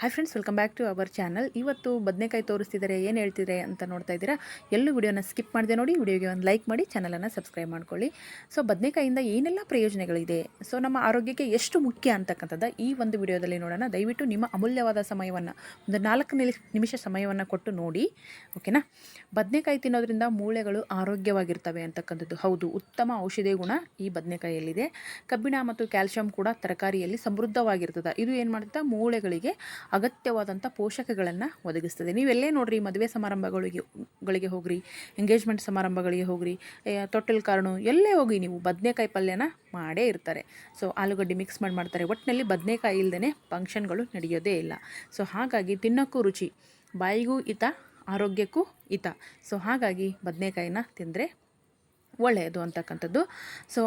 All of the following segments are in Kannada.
Hi friends welcome back to our channel ಇವತ್ತು ಬದನೆಕಾಯಿ ತೋರಿಸ್ತಿದ್ದಾರೆ ಏನು ಹೇಳ್ತಿದ್ದಾರೆ ಅಂತ ನೋಡ್ತಾ ಇದ್ದೀರಾ? ಎಲ್ಲೂ ವಿಡಿಯೋನ ಸ್ಕಿಪ್ ಮಾಡಿದೆ ನೋಡಿ, ವಿಡಿಯೋಗೆ ಒಂದು ಲೈಕ್ ಮಾಡಿ ಚಾನಲನ್ನು ಸಬ್ಸ್ಕ್ರೈಬ್ ಮಾಡ್ಕೊಳ್ಳಿ. ಸೊ ಬದನೆಕಾಯಿಂದ ಏನೆಲ್ಲ ಪ್ರಯೋಜನಗಳಿದೆ? ಸೊ ನಮ್ಮ ಆರೋಗ್ಯಕ್ಕೆ ಎಷ್ಟು ಮುಖ್ಯ ಅಂತಕ್ಕಂಥದ್ದು ಈ ಒಂದು ವಿಡಿಯೋದಲ್ಲಿ ನೋಡೋಣ. ದಯವಿಟ್ಟು ನಿಮ್ಮ ಅಮೂಲ್ಯವಾದ ಸಮಯವನ್ನು, ಒಂದು ನಾಲ್ಕು ನಿಲಿ, ನಿಮಿಷ ಸಮಯವನ್ನು ಕೊಟ್ಟು ನೋಡಿ ಓಕೆನಾ ಬದನೆಕಾಯಿ ತಿನ್ನೋದ್ರಿಂದ ಮೂಳೆಗಳು ಆರೋಗ್ಯವಾಗಿರ್ತವೆ ಅಂತಕ್ಕಂಥದ್ದು. ಹೌದು, ಉತ್ತಮ ಔಷಧಿ ಗುಣ ಈ ಬದನೆಕಾಯಿಯಲ್ಲಿದೆ. ಕಬ್ಬಿಣ ಮತ್ತು ಕ್ಯಾಲ್ಶಿಯಂ ಕೂಡ ತರಕಾರಿಯಲ್ಲಿ ಸಮೃದ್ಧವಾಗಿರ್ತದೆ. ಇದು ಏನು ಮಾಡುತ್ತೆ? ಮೂಳೆಗಳಿಗೆ ಅಗತ್ಯವಾದಂಥ ಪೋಷಕಗಳನ್ನು ಒದಗಿಸ್ತದೆ. ನೀವೆಲ್ಲೇ ನೋಡ್ರಿ ಮದುವೆ ಸಮಾರಂಭಗಳಿಗೆ ಗಳಿಗೆ ಹೋಗ್ರಿ ಎಂಗೇಜ್ಮೆಂಟ್ ಸಮಾರಂಭಗಳಿಗೆ ಹೋಗ್ರಿ ತೊಟ್ಟಲ್ ಕಾರಣು, ಎಲ್ಲೇ ಹೋಗಿ ನೀವು ಬದನೆಕಾಯಿ ಪಲ್ಯನ ಮಾಡೇ ಇರ್ತಾರೆ. ಸೊ ಆಲೂಗಡ್ಡೆ ಮಿಕ್ಸ್ ಮಾಡಿ ಮಾಡ್ತಾರೆ. ಒಟ್ಟಿನಲ್ಲಿ ಬದನೆಕಾಯಿ ಇಲ್ಲದೇ ಫಂಕ್ಷನ್ಗಳು ನಡೆಯೋದೇ ಇಲ್ಲ. ಸೊ ಹಾಗಾಗಿ ತಿನ್ನೋಕ್ಕೂ ರುಚಿ, ಬಾಯಿಗೂ ಹಿತ, ಆರೋಗ್ಯಕ್ಕೂ ಹಿತ. ಸೊ ಹಾಗಾಗಿ ಬದನೆಕಾಯಿನ ತಿಂದರೆ ಒಳ್ಳೆಯದು ಅಂತಕ್ಕಂಥದ್ದು. ಸೊ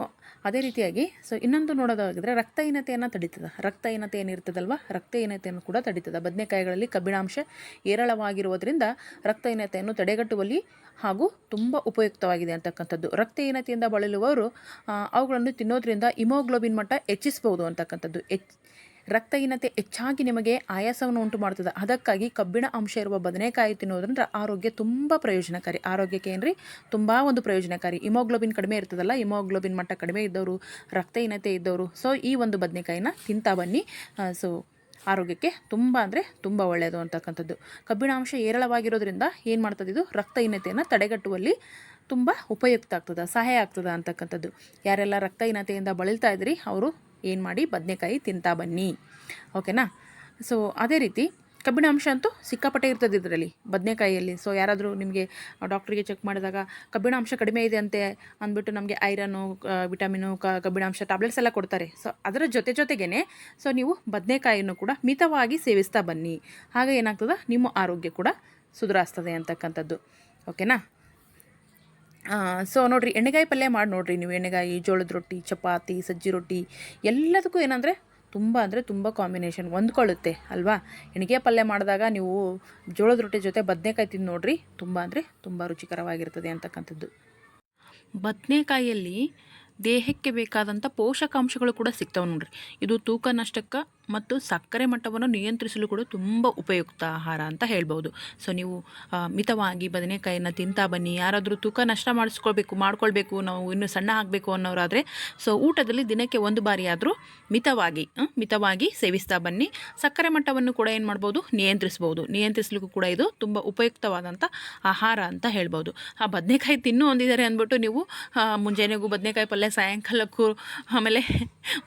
ಅದೇ ರೀತಿಯಾಗಿ ಸೊ ಇನ್ನೊಂದು ನೋಡೋದಾಗಿದ್ರೆ ರಕ್ತಹೀನತೆಯನ್ನು ತಡೀತದೆ. ರಕ್ತಹೀನತೆ ಏನಿರ್ತದಲ್ವ? ರಕ್ತಹೀನತೆಯನ್ನು ಕೂಡ ತಡೀತದೆ. ಬದನೆಕಾಯಿಗಳಲ್ಲಿ ಕಬ್ಬಿಣಾಂಶ ಏರಳವಾಗಿರುವುದರಿಂದ ರಕ್ತಹೀನತೆಯನ್ನು ತಡೆಗಟ್ಟುವಲ್ಲಿ ಹಾಗೂ ತುಂಬ ಉಪಯುಕ್ತವಾಗಿದೆ ಅಂತಕ್ಕಂಥದ್ದು. ರಕ್ತಹೀನತೆಯಿಂದ ಬಳಲುವವರು ಅವುಗಳನ್ನು ತಿನ್ನೋದ್ರಿಂದ ಇಮೋಗ್ಲೋಬಿನ್ ಮಟ್ಟ ಹೆಚ್ಚಿಸ್ಬೋದು ಅಂತಕ್ಕಂಥದ್ದು. ಎಚ್ ರಕ್ತಹೀನತೆ ಹೆಚ್ಚಾಗಿ ನಿಮಗೆ ಆಯಾಸವನ್ನು ಉಂಟು ಮಾಡುತ್ತದೆ ಅದಕ್ಕಾಗಿ ಕಬ್ಬಿಣ ಅಂಶ ಇರುವ ಬದನೆಕಾಯಿ ತಿನ್ನೋದ್ರಿಂದ ಆರೋಗ್ಯ ತುಂಬ ಪ್ರಯೋಜನಕಾರಿ. ಆರೋಗ್ಯಕ್ಕೆ ಏನ್ರಿ? ತುಂಬ ಒಂದು ಪ್ರಯೋಜನಕಾರಿ. ಹಿಮೋಗ್ಲೋಬಿನ್ ಕಡಿಮೆ ಇರ್ತದಲ್ಲ, ಹಿಮೋಗ್ಲೋಬಿನ್ ಮಟ್ಟ ಕಡಿಮೆ ಇದ್ದವರು, ರಕ್ತಹೀನತೆ ಇದ್ದವರು. ಸೊ ಈ ಒಂದು ಬದನೆಕಾಯಿನ ತಿಂತಾ ಬನ್ನಿ. ಸೊ ಆರೋಗ್ಯಕ್ಕೆ ತುಂಬ ಅಂದರೆ ತುಂಬ ಒಳ್ಳೆಯದು ಅಂತಕ್ಕಂಥದ್ದು. ಕಬ್ಬಿಣಾಂಶ ಏರಳವಾಗಿರೋದ್ರಿಂದ ಏನು ಮಾಡ್ತದೆ ಇದು? ರಕ್ತಹೀನತೆಯನ್ನು ತಡೆಗಟ್ಟುವಲ್ಲಿ ತುಂಬ ಉಪಯುಕ್ತ ಆಗ್ತದೆ, ಸಹಾಯ ಆಗ್ತದೆ ಅಂತಕ್ಕಂಥದ್ದು. ಯಾರೆಲ್ಲ ರಕ್ತಹೀನತೆಯಿಂದ ಬಳಲ್ತಾ ಇದ್ರಿ ಅವರು ಏನು ಮಾಡಿ? ಬದನೆಕಾಯಿ ತಿಂತಾ ಬನ್ನಿ. ಓಕೆನಾ? ಸೊ ಅದೇ ರೀತಿ ಕಬ್ಬಿಣಾಂಶ ಅಂತೂ ಸಿಕ್ಕಾಪಟ್ಟೆ ಇರ್ತದೆ ಇದರಲ್ಲಿ. ಬದನೆಕಾಯಿಯಲ್ಲಿ. ಸೊ ಯಾರಾದರೂ ನಿಮಗೆ ಡಾಕ್ಟ್ರಿಗೆ ಚೆಕ್ ಮಾಡಿದಾಗ ಕಬ್ಬಿಣಾಂಶ ಕಡಿಮೆ ಇದೆ ಅಂತೆ ಅಂದ್ಬಿಟ್ಟು ನಮಗೆ ಐರನ್ನು ವಿಟಮಿನು, ಕ, ಕಬ್ಬಿಣಾಂಶ ಟ್ಯಾಬ್ಲೆಟ್ಸ್ ಎಲ್ಲ ಕೊಡ್ತಾರೆ. ಸೊ ಅದರ ಜೊತೆ ಜೊತೆಗೇ ಸೊ ನೀವು ಬದನೆಕಾಯಿಯನ್ನು ಕೂಡ ಮಿತವಾಗಿ ಸೇವಿಸ್ತಾ ಬನ್ನಿ. ಹಾಗೆ ಏನಾಗ್ತದೆ? ನಿಮ್ಮ ಆರೋಗ್ಯ ಕೂಡ ಸುಧಾರಿಸ್ತದೆ ಅಂತಕ್ಕಂಥದ್ದು. ಓಕೆನಾ? ಸೊ ನೋಡಿರಿ, ಎಣ್ಣೆಗಾಯಿ ಪಲ್ಯ ಮಾಡಿ ನೋಡಿರಿ ನೀವು. ಎಣ್ಣೆಗಾಯಿ, ಜೋಳದ ರೊಟ್ಟಿ, ಚಪಾತಿ, ಸಜ್ಜಿ ರೊಟ್ಟಿ, ಎಲ್ಲದಕ್ಕೂ ಏನಂದರೆ ತುಂಬ ಅಂದರೆ ತುಂಬ ಕಾಂಬಿನೇಷನ್ ಹೊಂದ್ಕೊಳ್ಳುತ್ತೆ, ಅಲ್ವಾ? ಎಣ್ಣೆಗಾಯಿ ಪಲ್ಯ ಮಾಡಿದಾಗ ನೀವು ಜೋಳದ ರೊಟ್ಟಿ ಜೊತೆ ಬದನೆಕಾಯಿ ತಿಂದು ನೋಡಿರಿ, ತುಂಬ ಅಂದರೆ ತುಂಬ ರುಚಿಕರವಾಗಿರ್ತದೆ ಅಂತಕ್ಕಂಥದ್ದು. ಬದನೆಕಾಯಿಯಲ್ಲಿ ದೇಹಕ್ಕೆ ಬೇಕಾದಂಥ ಪೋಷಕಾಂಶಗಳು ಕೂಡ ಸಿಗ್ತಾವೆ ನೋಡಿರಿ. ಇದು ತೂಕ ನಷ್ಟಕ್ಕೆ ಮತ್ತು ಸಕ್ಕರೆ ಮಟ್ಟವನ್ನು ನಿಯಂತ್ರಿಸಲು ಕೂಡ ತುಂಬ ಉಪಯುಕ್ತ ಆಹಾರ ಅಂತ ಹೇಳ್ಬೋದು. ಸೊ ನೀವು ಮಿತವಾಗಿ ಬದನೆಕಾಯಿನ ತಿಂತಾ ಬನ್ನಿ. ಯಾರಾದರೂ ತೂಕ ನಷ್ಟ ಮಾಡಿಸ್ಕೊಳ್ಬೇಕು, ಮಾಡ್ಕೊಳ್ಬೇಕು, ನಾವು ಇನ್ನೂ ಸಣ್ಣ ಆಗಬೇಕು ಅನ್ನೋರಾದರೆ ಸೊ ಊಟದಲ್ಲಿ ದಿನಕ್ಕೆ ಒಂದು ಬಾರಿ ಆದರೂ ಮಿತವಾಗಿ ಮಿತವಾಗಿ ಸೇವಿಸ್ತಾ ಬನ್ನಿ. ಸಕ್ಕರೆ ಮಟ್ಟವನ್ನು ಕೂಡ ಏನು ಮಾಡ್ಬೋದು? ನಿಯಂತ್ರಿಸ್ಬೋದು. ನಿಯಂತ್ರಿಸಲಿಕ್ಕೂ ಕೂಡ ಇದು ತುಂಬ ಉಪಯುಕ್ತವಾದಂಥ ಆಹಾರ ಅಂತ ಹೇಳ್ಬೋದು. ಆ ಬದನೆಕಾಯಿ ತಿನ್ನು ಅಂದಿದ್ದಾರೆ ಅಂದ್ಬಿಟ್ಟು ನೀವು ಮುಂಜಾನೆಗೂ ಬದನೆಕಾಯಿ ಪಲ್ಯ, ಸಾಯಂಕಾಲಕ್ಕೂ, ಆಮೇಲೆ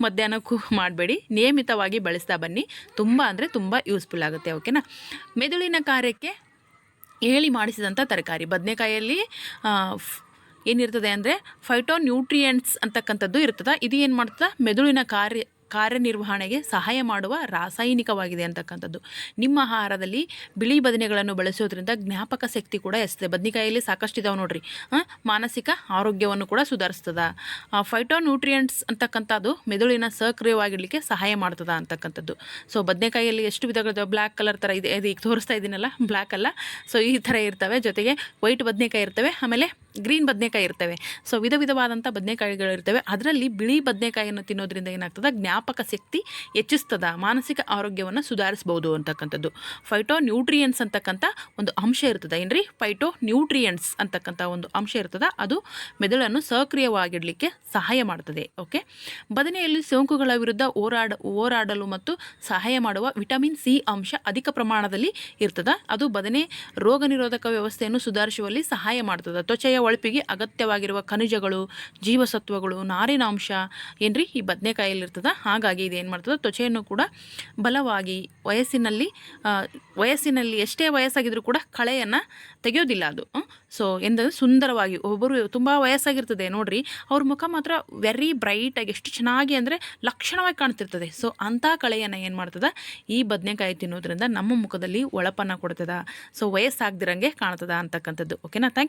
ಮಧ್ಯಾಹ್ನಕ್ಕೂ ಮಾಡಬೇಡಿ. ನಿಯಮಿತವಾಗಿ ಬಳಸ್ತಾ ಬನ್ನಿ. ತುಂಬ ಅಂದರೆ ತುಂಬ ಯೂಸ್ಫುಲ್ ಆಗುತ್ತೆ ಓಕೆನಾ ಮೆದುಳಿನ ಕಾರ್ಯಕ್ಕೆ ಹೇಳಿ ಮಾಡಿಸಿದಂಥ ತರಕಾರಿ. ಬದನೆಕಾಯಲ್ಲಿ ಏನಿರ್ತದೆ ಅಂದರೆ ಫೈಟೋ ನ್ಯೂಟ್ರಿಯೆಂಟ್ಸ್ ಅಂತಕ್ಕಂಥದ್ದು ಇರ್ತದೆ. ಇದು ಏನು ಮಾಡ್ತದೆ? ಮೆದುಳಿನ ಕಾರ್ಯ ಕಾರ್ಯನಿರ್ವಹಣೆಗೆ ಸಹಾಯ ಮಾಡುವ ರಾಸಾಯನಿಕವಾಗಿದೆ ಅಂತಕ್ಕಂಥದ್ದು. ನಿಮ್ಮ ಆಹಾರದಲ್ಲಿ ಬಿಳಿ ಬದನೆಗಳನ್ನು ಬಳಸೋದ್ರಿಂದ ಜ್ಞಾಪಕ ಶಕ್ತಿ ಕೂಡ ಹೆಚ್ಚುತ್ತೆ ಬದನೆಕಾಯಲ್ಲಿ ಸಾಕಷ್ಟು ಇದಾವೆ ನೋಡ್ರಿ. ಮಾನಸಿಕ ಆರೋಗ್ಯವನ್ನು ಕೂಡ ಸುಧಾರಿಸ್ತದ. ಫೈಟೋ ನ್ಯೂಟ್ರಿಯೆಂಟ್ಸ್ ಅಂತಕ್ಕಂಥದ್ದು ಮೆದುಳಿನ ಸಕ್ರಿಯವಾಗಿಡಲಿಕ್ಕೆ ಸಹಾಯ ಮಾಡ್ತದ ಅಂತಕ್ಕಂಥದ್ದು. ಸೊ ಬದನೆಕಾಯಿಯಲ್ಲಿ ಎಷ್ಟು ವಿಧಗಳಿದಾವೆ? ಬ್ಲ್ಯಾಕ್ ಕಲರ್ ಥರ ಇದೆ. ಅದು ಈಗ ತೋರಿಸ್ತಾ ಇದ್ದೀನಲ್ಲ? ಬ್ಲ್ಯಾಕ್ ಅಲ್ಲ. ಸೊ ಈ ಥರ ಇರ್ತವೆ. ಜೊತೆಗೆ ವೈಟ್ ಬದನೆಕಾಯಿ ಇರ್ತವೆ. ಆಮೇಲೆ ಗ್ರೀನ್ ಬದನೆಕಾಯಿ ಇರ್ತವೆ. ಸೊ ವಿಧ ವಿಧವಾದಂಥ ಬದನೆಕಾಯಿಗಳಿರ್ತವೆ ಅದರಲ್ಲಿ ಬಿಳಿ ಬದನೆಕಾಯಿಯನ್ನು ತಿನ್ನೋದ್ರಿಂದ ಏನಾಗ್ತದೆ? ಜ್ಞಾಪಕ ಶಕ್ತಿ ಹೆಚ್ಚಿಸ್ತದ. ಮಾನಸಿಕ ಆರೋಗ್ಯವನ್ನು ಸುಧಾರಿಸ್ಬೋದು ಅಂತಕ್ಕಂಥದ್ದು. ಫೈಟೋ ನ್ಯೂಟ್ರಿಯನ್ಸ್ ಅಂತಕ್ಕಂಥ ಒಂದು ಅಂಶ ಇರ್ತದೆ. ಏನ್ರಿ? ಫೈಟೋ ನ್ಯೂಟ್ರಿಯನ್ಸ್ ಅಂತಕ್ಕಂಥ ಒಂದು ಅಂಶ ಇರ್ತದೆ. ಅದು ಮೆದುಳನ್ನು ಸಕ್ರಿಯವಾಗಿಡಲಿಕ್ಕೆ ಸಹಾಯ ಮಾಡ್ತದೆ. ಓಕೆ ಬದನೆಯಲ್ಲಿ ಸೋಂಕುಗಳ ವಿರುದ್ಧ ಹೋರಾಡ, ಹೋರಾಡಲು ಮತ್ತು ಸಹಾಯ ಮಾಡುವ ವಿಟಮಿನ್ ಸಿ ಅಂಶ ಅಧಿಕ ಪ್ರಮಾಣದಲ್ಲಿ ಇರ್ತದೆ. ಅದು ಬದನೆ ರೋಗ ನಿರೋಧಕ ವ್ಯವಸ್ಥೆಯನ್ನು ಸುಧಾರಿಸುವಲ್ಲಿ ಸಹಾಯ ಮಾಡ್ತದೆ. ತ್ವಚೆಯ ಒಳಪಿಗೆ ಅಗತ್ಯವಾಗಿರುವ ಖನಿಜಗಳು, ಜೀವಸತ್ವಗಳು ನಾರಿನಾಂಶ ಏನ್ರಿ? ಈ ಬದನೆಕಾಯಲ್ಲಿರ್ತದೆ ಹಾಗಾಗಿ ಇದು ಏನು ಮಾಡ್ತದೆ? ತ್ವಚೆಯನ್ನು ಕೂಡ ಬಲವಾಗಿ ವಯಸ್ಸಿನಲ್ಲಿ ವಯಸ್ಸಿನಲ್ಲಿ ಎಷ್ಟೇ ವಯಸ್ಸಾಗಿದ್ರೂ ಕೂಡ ಕಳೆಯನ್ನು ತೆಗೆಯೋದಿಲ್ಲ ಅದು. ಸೊ ಎಂದರೆ ಸುಂದರವಾಗಿ. ಒಬ್ಬರು ತುಂಬ ವಯಸ್ಸಾಗಿರ್ತದೆ. ನೋಡ್ರಿ, ಅವ್ರ ಮುಖ ಮಾತ್ರ ವೆರಿ ಬ್ರೈಟಾಗಿ ಎಷ್ಟು ಚೆನ್ನಾಗಿ ಅಂದರೆ ಲಕ್ಷಣವಾಗಿ ಕಾಣ್ತಿರ್ತದೆ. ಸೊ ಅಂಥ ಕಳೆಯನ್ನು ಏನು ಮಾಡ್ತದೆ? ಈ ಬದನೆಕಾಯಿ ತಿನ್ನೋದ್ರಿಂದ ನಮ್ಮ ಮುಖದಲ್ಲಿ ಒಳಪನ್ನು ಕೊಡ್ತದ. ಸೊ ವಯಸ್ಸಾಗದಿರಂಗೆ ಕಾಣ್ತದ ಅಂತಕ್ಕಂಥದ್ದು. ಓಕೆನಾ ಥ್ಯಾಂಕ್